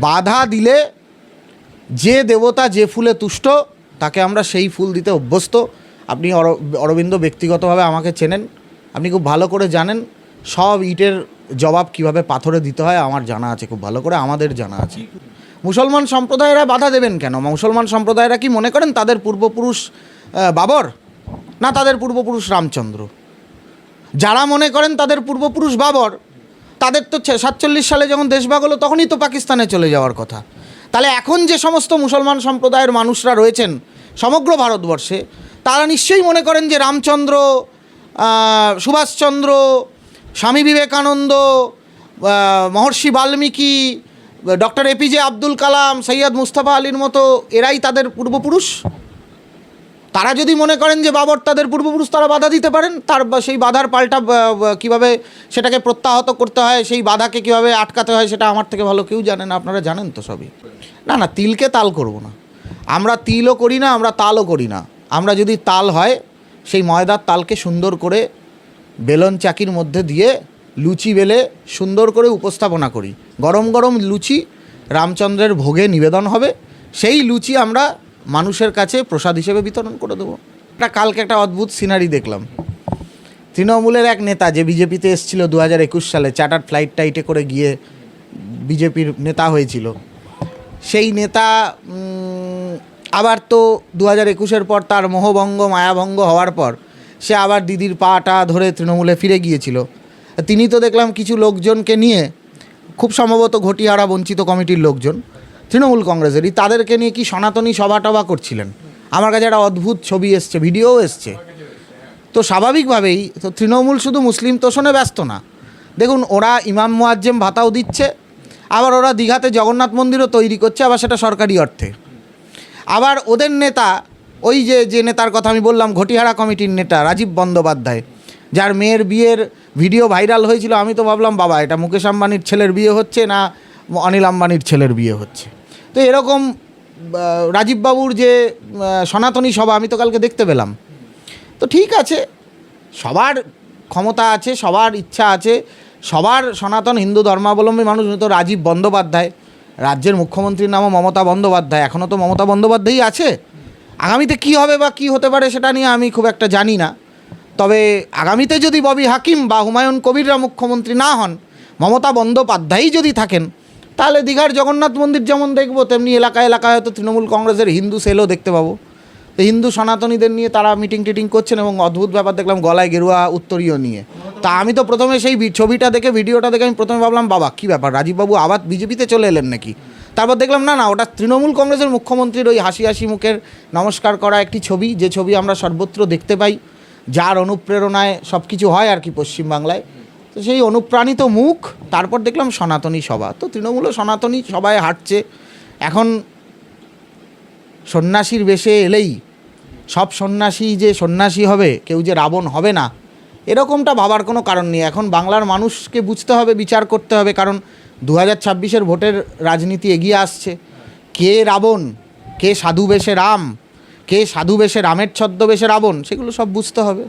বাধা দিলে যে দেবতা যে ফুলে তুষ্ট, তাকে আমরা সেই ফুল দিতে অভ্যস্ত। আপনি অর- অরবিন্দ ব্যক্তিগতভাবে আমাকে চেনেন, আপনি খুব ভালো করে জানেন, সব ইটের জবাব কীভাবে পাথরে দিতে হয় আমার জানা আছে, খুব ভালো করে আমাদের জানা আছে। মুসলমান সম্প্রদায়েরা বাধা দেবেন কেন? মুসলমান সম্প্রদায়েরা কি মনে করেন তাদের পূর্বপুরুষ বাবর? না তাদের পূর্বপুরুষ রামচন্দ্র? যারা মনে করেন তাদের পূর্বপুরুষ বাবর তাদের তো সাতচল্লিশ সালে যখন দেশভাগ হলো, তখনই তো পাকিস্তানে চলে যাওয়ার কথা। তাহলে এখন যে সমস্ত মুসলমান সম্প্রদায়ের মানুষরা রয়েছেন সমগ্র ভারতবর্ষে, তারা নিশ্চয়ই মনে করেন যে রামচন্দ্র সুভাষচন্দ্র, স্বামী বিবেকানন্দ মহর্ষি বাল্মীকি ডক্টর এপিজে আব্দুল কালাম, সৈয়দ মুস্তাফা আলীর মতো, এরাই তাদের পূর্বপুরুষ। তারা যদি মনে করেন যে বাবর তাদের পূর্বপুরুষ তারা বাধা দিতে পারেন, তার সেই বাধার পাল্টা কীভাবে সেটাকে প্রত্যাহত করতে হয়, সেই বাধাকে কীভাবে আটকাতে হয় সেটা আমার থেকে ভালো কেউ জানে না, আপনারা জানেন তো সবই। না না, তিলকে তাল করব না। আমরা তিলও করি না, আমরা তালও করি না। আমরা যদি তাল হয়, সেই ময়দার তালকে সুন্দর করে বেলন চাকির মধ্যে দিয়ে লুচি বেলে সুন্দর করে উপস্থাপনা করি। গরম গরম লুচি রামচন্দ্রের ভোগে নিবেদন হবে। সেই লুচি আমরা মানুষের কাছে প্রসাদ হিসেবে বিতরণ করে দেবো। একটা কালকে একটা অদ্ভুত সিনারি দেখলাম। তৃণমূলের এক নেতা যে বিজেপিতে এসেছিল দু হাজার একুশ সালে চার্টার ফ্লাইট টাইটে করে গিয়ে বিজেপির নেতা হয়েছিল। সেই নেতা আবার তো দু হাজার একুশের পর তার মোহভঙ্গ, মায়াভঙ্গ হওয়ার পর সে আবার দিদির পাটা ধরে তৃণমূলে ফিরে গিয়েছিল। তিনি তো দেখলাম কিছু লোকজনকে নিয়ে খুব সম্ভবত ঘটিহারা বঞ্চিত কমিটির লোকজন। তৃণমূল কংগ্রেসেরই, তাদেরকে নিয়ে কি সনাতনী সভা টভা করছিলেন? আমার কাছে একটা অদ্ভুত ছবি এসছে, ভিডিও এসছে। তো স্বাভাবিকভাবেই তো তৃণমূল শুধু মুসলিম তোষণে ব্যস্ত না। দেখুন, ওরা ইমাম মুয়াজ্জেম ভাতাও দিচ্ছে, আবার ওরা দীঘাতে জগন্নাথ মন্দিরও তৈরি করছে, আবার সেটা সরকারি অর্থে। আবার ওদের নেতা, ওই যে যে নেতার কথা আমি বললাম, ঘটিহারা কমিটির নেতা রাজীব বন্দ্যোপাধ্যায়, যার মেয়ের বিয়ের ভিডিও ভাইরাল হয়েছিল, আমি তো ভাবলাম, বাবা, এটা মুকেশ আম্বানির ছেলের বিয়ে হচ্ছে না অনিল আম্বানির ছেলের বিয়ে হচ্ছে? তো এরকম রাজীববাবুর যে সনাতনী সভা আমি তো কালকে দেখতে পেলাম। তো ঠিক আছে, সবার ক্ষমতা আছে, সবার ইচ্ছা আছে, সবার সনাতন হিন্দু ধর্মাবলম্বী মানুষ, তো রাজীব বন্দ্যোপাধ্যায়, রাজ্যের মুখ্যমন্ত্রীর নামও মমতা বন্দ্যোপাধ্যায় এখনও তো মমতা বন্দ্যোপাধ্যায়ই আছে। আগামীতে কি হবে বা কি হতে পারে সেটা নিয়ে আমি খুব একটা জানি না। তবে আগামীতে যদি ববি হাকিম বা হুমায়ুন কবিররা মুখ্যমন্ত্রী না হন, মমতা বন্দ্যোপাধ্যায়ই যদি থাকেন তাহলে দীঘার জগন্নাথ মন্দির যেমন দেখব, তেমনি এলাকায় এলাকায় হয়তো তৃণমূল কংগ্রেসের হিন্দু সেলও দেখতে পাবো। তো হিন্দু সনাতনীদের নিয়ে তারা মিটিং টিটিং করছেন এবং অদ্ভুত ব্যাপার দেখলাম গলায় গেরুয়া উত্তরীয় নিয়ে। তা আমি তো প্রথমে সেই ছবিটা দেখে, ভিডিওটা দেখে আমি প্রথমে ভাবলাম, বাবা, কী ব্যাপার? রাজীববাবু আবার বিজেপিতে চলে এলেন নাকি? তারপর দেখলাম, না না, ওটা তৃণমূল কংগ্রেসের মুখ্যমন্ত্রীর ওই হাসি হাসি মুখের নমস্কার করা একটি ছবি, যে ছবি আমরা সর্বত্র দেখতে পাই, যার অনুপ্রেরণায় সব কিছু হয় আর কি পশ্চিমবাংলায়। তো সেই অনুপ্রাণিত মুখ, তারপর দেখলাম সনাতনী সভা। তো তৃণমূলও সনাতনী সবাই হাঁটছে। এখন সন্ন্যাসীর বেশে এলেই সব সন্ন্যাসী যে সন্ন্যাসী হবে, কেউ যে রাবণ হবে না, এরকমটা ভাবার কোনো কারণ নেই। এখন বাংলার মানুষকে বুঝতে হবে, বিচার করতে হবে, কারণ দু হাজার ছাব্বিশের ভোটের রাজনীতি এগিয়ে আসছে। কে রাবণ? কে সাধু বেশে রাম? কে সাধু বেশে রামের ছদ্মবেশে রাবণ? সেগুলো সব বুঝতে হবে।